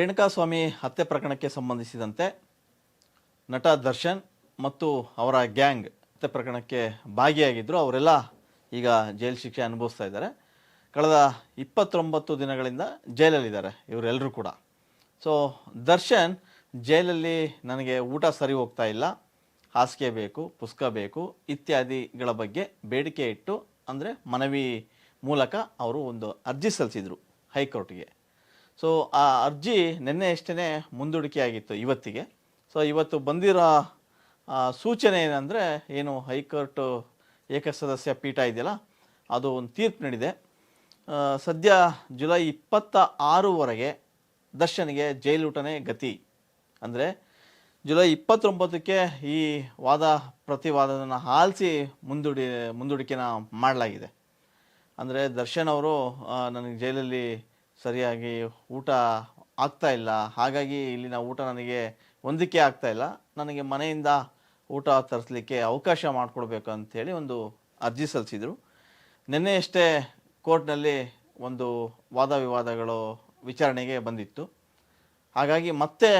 ರೇಣುಕಾಸ್ವಾಮಿ ಹತ್ಯೆ ಪ್ರಕರಣಕ್ಕೆ ಸಂಬಂಧಿಸಿದಂತೆ ನಟ ದರ್ಶನ್ ಮತ್ತು ಅವರ ಗ್ಯಾಂಗ್ ಹತ್ಯೆ ಪ್ರಕರಣಕ್ಕೆ ಭಾಗಿಯಾಗಿದ್ದರು ಅವರೆಲ್ಲ ಈಗ ಜೈಲು ಶಿಕ್ಷೆ ಅನುಭವಿಸ್ತಾ ಇದ್ದಾರೆ. ಕಳೆದ ಇಪ್ಪತ್ತೊಂಬತ್ತು ದಿನಗಳಿಂದ ಜೈಲಲ್ಲಿದ್ದಾರೆ ಇವರೆಲ್ಲರೂ ಕೂಡ. ಸೊ ದರ್ಶನ್ ಜೈಲಲ್ಲಿ ನನಗೆ ಊಟ ಸರಿ ಹೋಗ್ತಾ ಇಲ್ಲ. ಹಾಸಿಗೆ ಬೇಕು, ಪುಸ್ತಕ ಬೇಕು, ಇತ್ಯಾದಿಗಳ ಬಗ್ಗೆ ಬೇಡಿಕೆ ಇಟ್ಟು, ಅಂದರೆ ಮನವಿ ಮೂಲಕ ಅವರು ಒಂದು ಅರ್ಜಿ ಸಲ್ಲಿಸಿದರು ಹೈಕೋರ್ಟ್ಗೆ. ಸೊ ಆ ಅರ್ಜಿ ನಿನ್ನೆ ಅಷ್ಟೇ ಮುಂದೂಡಿಕೆಯಾಗಿತ್ತು ಇವತ್ತಿಗೆ. ಸೊ ಇವತ್ತು ಬಂದಿರೋ ಸೂಚನೆ ಏನಂದರೆ ಏನು ಹೈಕೋರ್ಟ್ ಏಕಸದಸ್ಯ ಪೀಠ ಇದೆಯಲ್ಲ, ಅದು ಒಂದು ತೀರ್ಪು ನೀಡಿದೆ. ಸದ್ಯ ಜುಲೈ ಇಪ್ಪತ್ತ ಆರುವರೆಗೆ ದರ್ಶನ್ಗೆ ಜೈಲೂಟನೇ ಗತಿ. ಅಂದರೆ ಜುಲೈ ಇಪ್ಪತ್ತೊಂಬತ್ತಕ್ಕೆ ಈ ವಾದ ಪ್ರತಿವಾದನ ಆಲಿಸಿ ಮುಂದೂಡಿ, ಮುಂದೂಡಿಕೆನ ಮಾಡಲಾಗಿದೆ. ಅಂದರೆ ದರ್ಶನ್ ಅವರು ನನಗೆ ಜೈಲಲ್ಲಿ ಸರಿಯಾಗಿ ಊಟ ಆಗ್ತಾ ಇಲ್ಲ. ಹಾಗಾಗಿ ಇಲ್ಲಿನ ಊಟ ನನಗೆ ಹೊಂದಿಕೆ ಆಗ್ತಾ ಇಲ್ಲ. ನನಗೆ ಮನೆಯಿಂದ ಊಟ ತರಿಸಲಿಕ್ಕೆ ಅವಕಾಶ ಮಾಡಿಕೊಡ್ಬೇಕು ಅಂಥೇಳಿ ಒಂದು ಅರ್ಜಿ ಸಲ್ಲಿಸಿದರು. ನಿನ್ನೆಯಷ್ಟೇ ಕೋರ್ಟ್ನಲ್ಲಿ ಒಂದು ವಾದ ವಿವಾದಗಳು ವಿಚಾರಣೆಗೆ ಬಂದಿತ್ತು. ಹಾಗಾಗಿ ಮತ್ತೆ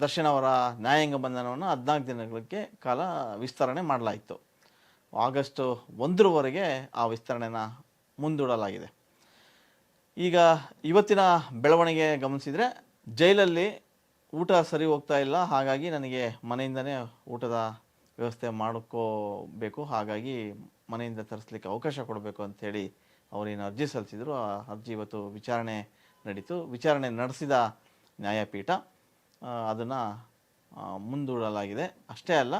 ದರ್ಶನ್ ಅವರ ನ್ಯಾಯಾಂಗ ಬಂಧನವನ್ನು ಹದಿನಾಲ್ಕು ದಿನಗಳಿಗೆ ಕಾಲ ವಿಸ್ತರಣೆ ಮಾಡಲಾಯಿತು. ಆಗಸ್ಟ್ ಒಂದರವರೆಗೆ ಆ ವಿಸ್ತರಣೆನ ಮುಂದೂಡಲಾಗಿದೆ. ಈಗ ಇವತ್ತಿನ ಬೆಳವಣಿಗೆ ಗಮನಿಸಿದರೆ ಜೈಲಲ್ಲಿ ಊಟ ಸರಿ ಹೋಗ್ತಾ ಇಲ್ಲ. ಹಾಗಾಗಿ ನನಗೆ ಮನೆಯಿಂದನೇ ಊಟದ ವ್ಯವಸ್ಥೆ ಮಾಡ್ಕೋಬೇಕು. ಹಾಗಾಗಿ ಮನೆಯಿಂದ ತರಿಸ್ಲಿಕ್ಕೆ ಅವಕಾಶ ಕೊಡಬೇಕು ಅಂಥೇಳಿ ಅವರೇನು ಅರ್ಜಿ ಸಲ್ಲಿಸಿದ್ರು. ಆ ಅರ್ಜಿ ಇವತ್ತು ವಿಚಾರಣೆ ನಡೀತು. ವಿಚಾರಣೆ ನಡೆಸಿದ ನ್ಯಾಯಪೀಠ ಅದನ್ನು ಮುಂದೂಡಲಾಗಿದೆ. ಅಷ್ಟೇ ಅಲ್ಲ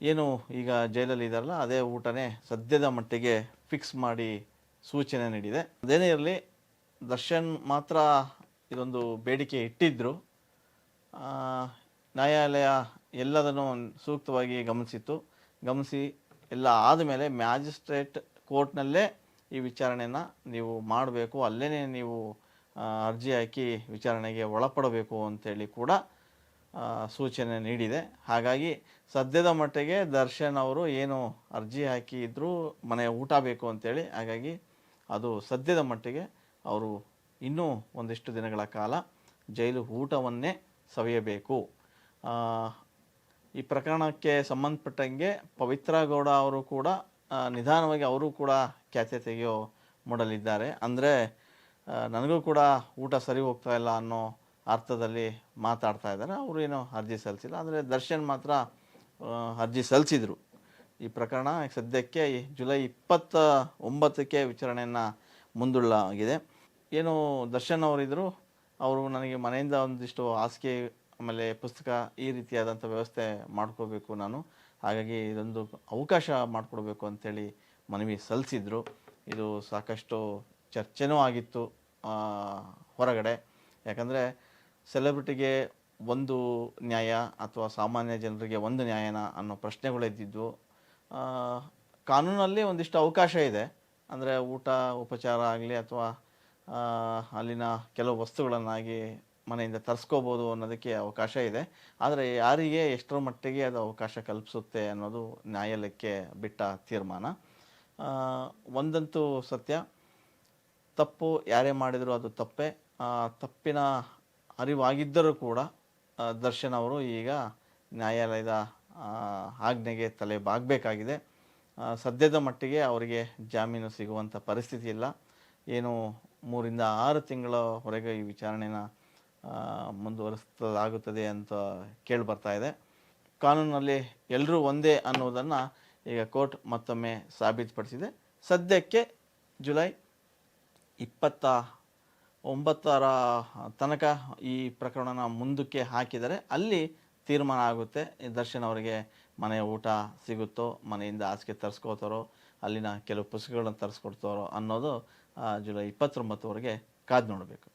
ಏನು ಈಗ ಜೈಲಲ್ಲಿ ಇದಾರಲ್ಲ, ಅದೇ ಊಟನೇ ಸದ್ಯದ ಮಟ್ಟಿಗೆ ಫಿಕ್ಸ್ ಮಾಡಿ ಸೂಚನೆ ನೀಡಿದೆ. ಅದೇನೇ ಇರಲಿ, ದರ್ಶನ್ ಮಾತ್ರ ಇದೊಂದು ಬೇಡಿಕೆ ಇಟ್ಟಿದ್ದರು ನ್ಯಾಯಾಲಯ ಎಲ್ಲದನ್ನು ಸೂಕ್ತವಾಗಿ ಗಮನಿಸಿತ್ತು. ಗಮನಿಸಿ ಎಲ್ಲ ಆದಮೇಲೆ ಮ್ಯಾಜಿಸ್ಟ್ರೇಟ್ ಕೋರ್ಟ್ನಲ್ಲೇ ಈ ವಿಚಾರಣೆಯನ್ನು ನೀವು ಮಾಡಬೇಕು. ಅಲ್ಲೇ ನೀವು ಅರ್ಜಿ ಹಾಕಿ ವಿಚಾರಣೆಗೆ ಒಳಪಡಬೇಕು ಅಂತೇಳಿ ಕೂಡ ಸೂಚನೆ ನೀಡಿದೆ. ಹಾಗಾಗಿ ಸದ್ಯದ ಮಟ್ಟಿಗೆ ದರ್ಶನ್ ಅವರು ಏನು ಅರ್ಜಿ ಹಾಕಿದ್ರು ಮನೆ ಊಟ ಬೇಕು ಅಂತೇಳಿ, ಹಾಗಾಗಿ ಅದು ಸದ್ಯದ ಮಟ್ಟಿಗೆ ಅವರು ಇನ್ನೂ ಒಂದಿಷ್ಟು ದಿನಗಳ ಕಾಲ ಜೈಲು ಊಟವನ್ನೇ ಸವಿಯಬೇಕು. ಈ ಪ್ರಕರಣಕ್ಕೆ ಸಂಬಂಧಪಟ್ಟಂಗೆ ಪವಿತ್ರ ಗೌಡ ಅವರು ಕೂಡ ನಿಧಾನವಾಗಿ ಅವರು ಕೂಡ ಖ್ಯಾತೆ ತೆಗೆಯೋ ಮೂಡಲಿದ್ದಾರೆ ಅಂದರೆ ನನಗೂ ಕೂಡ ಊಟ ಸರಿ ಹೋಗ್ತಾ ಇಲ್ಲ ಅನ್ನೋ ಅರ್ಥದಲ್ಲಿ ಮಾತಾಡ್ತಾ ಇದ್ದಾರೆ. ಅವರು ಏನೋ ಅರ್ಜಿ ಸಲ್ಲಿಸಿಲ್ಲ. ಅಂದರೆ ದರ್ಶನ್ ಮಾತ್ರ ಅರ್ಜಿ ಸಲ್ಲಿಸಿದರು. ಈ ಪ್ರಕರಣ ಸದ್ಯಕ್ಕೆ ಜುಲೈ ಇಪ್ಪತ್ತ ಒಂಬತ್ತಕ್ಕೆ ವಿಚಾರಣೆಯನ್ನು ಮುಂದೂಡಲಾಗಿದೆ. ಏನು ದರ್ಶನ್ ಅವರಿದ್ದರು ಅವರು ನನಗೆ ಮನೆಯಿಂದ ಒಂದಿಷ್ಟು ಹಾಸಿಗೆ ಆಮೇಲೆ ಪುಸ್ತಕ ಈ ರೀತಿಯಾದಂಥ ವ್ಯವಸ್ಥೆ ಮಾಡ್ಕೋಬೇಕು ನಾನು. ಹಾಗಾಗಿ ಇದೊಂದು ಅವಕಾಶ ಮಾಡಿಕೊಡ್ಬೇಕು ಅಂಥೇಳಿ ಮನವಿ ಸಲ್ಲಿಸಿದ್ರು. ಇದು ಸಾಕಷ್ಟು ಚರ್ಚೆನೂ ಆಗಿತ್ತು ಹೊರಗಡೆ. ಯಾಕಂದರೆ ಸೆಲೆಬ್ರಿಟಿಗೆ ಒಂದು ನ್ಯಾಯ ಅಥವಾ ಸಾಮಾನ್ಯ ಜನರಿಗೆ ಒಂದು ನ್ಯಾಯನ ಅನ್ನೋ ಪ್ರಶ್ನೆಗಳು ಎದ್ದಿದ್ವು ಆ, ಕಾನೂನಲ್ಲಿ ಒಂದಿಷ್ಟು ಅವಕಾಶ ಇದೆ. ಅಂದರೆ ಊಟ, ಉಪಚಾರ ಆಗಲಿ ಅಥವಾ ಅಲ್ಲಿನ ಕೆಲವು ವಸ್ತುಗಳನ್ನಾಗಿ ಮನೆಯಿಂದ ತರಿಸ್ಕೋಬೋದು ಅನ್ನೋದಕ್ಕೆ ಅವಕಾಶ ಇದೆ. ಆದರೆ ಯಾರಿಗೆ ಎಷ್ಟರ ಮಟ್ಟಿಗೆ ಅದು ಅವಕಾಶ ಕಲ್ಪಿಸುತ್ತೆ ಅನ್ನೋದು ನ್ಯಾಯಾಲಯಕ್ಕೆ ಬಿಟ್ಟ ತೀರ್ಮಾನ. ಒಂದಂತೂ ಸತ್ಯ. ತಪ್ಪು ಯಾರೇ ಮಾಡಿದರೂ ಅದು ತಪ್ಪೇ. ತಪ್ಪಿನ ಅರಿವಾಗಿದ್ದರೂ ಕೂಡ ದರ್ಶನ್ ಅವರು ಈಗ ನ್ಯಾಯಾಲಯದ ಆಜ್ಞೆಗೆ ತಲೆ ಬಾಗಬೇಕಾಗಿದೆ ಸದ್ಯದ ಮಟ್ಟಿಗೆ ಅವರಿಗೆ ಜಾಮೀನು ಸಿಗುವಂಥ ಪರಿಸ್ಥಿತಿ ಇಲ್ಲ. ಏನು ಮೂರಿಂದ ಆರು ತಿಂಗಳವರೆಗೆ ಈ ವಿಚಾರಣೆನ ಮುಂದುವರಿಸಲಾಗುತ್ತದೆ ಅಂತ ಕೇಳಿ ಬರ್ತಾ ಇದೆ. ಕಾನೂನಲ್ಲಿ ಎಲ್ಲರೂ ಒಂದೇ ಅನ್ನೋದನ್ನು ಈಗ ಕೋರ್ಟ್ ಮತ್ತೊಮ್ಮೆ ಸಾಬೀತುಪಡಿಸಿದೆ. ಸದ್ಯಕ್ಕೆ ಜುಲೈ ಇಪ್ಪತ್ತ ಒಂಬತ್ತರ ತನಕ ಈ ಪ್ರಕರಣನ ಮುಂದಕ್ಕೆ ಹಾಕಿದರೆ ಅಲ್ಲಿ ತೀರ್ಮಾನ ಆಗುತ್ತೆ. ದರ್ಶನ್ ಅವರಿಗೆ ಮನೆಯ ಊಟ ಸಿಗುತ್ತೋ, ಮನೆಯಿಂದ ಹಾಸಿಗೆ ತರಿಸ್ಕೋತಾರೋ ಅಲ್ಲಿನ ಕೆಲವು ಪುಸ್ತಕಗಳನ್ನು ತರಿಸ್ಕೊಡ್ತಾರೋ ಅನ್ನೋದು ಜುಲೈ ಇಪ್ಪತ್ತೊಂಬತ್ತರವರೆಗೆ ಕಾದು ನೋಡಬೇಕು.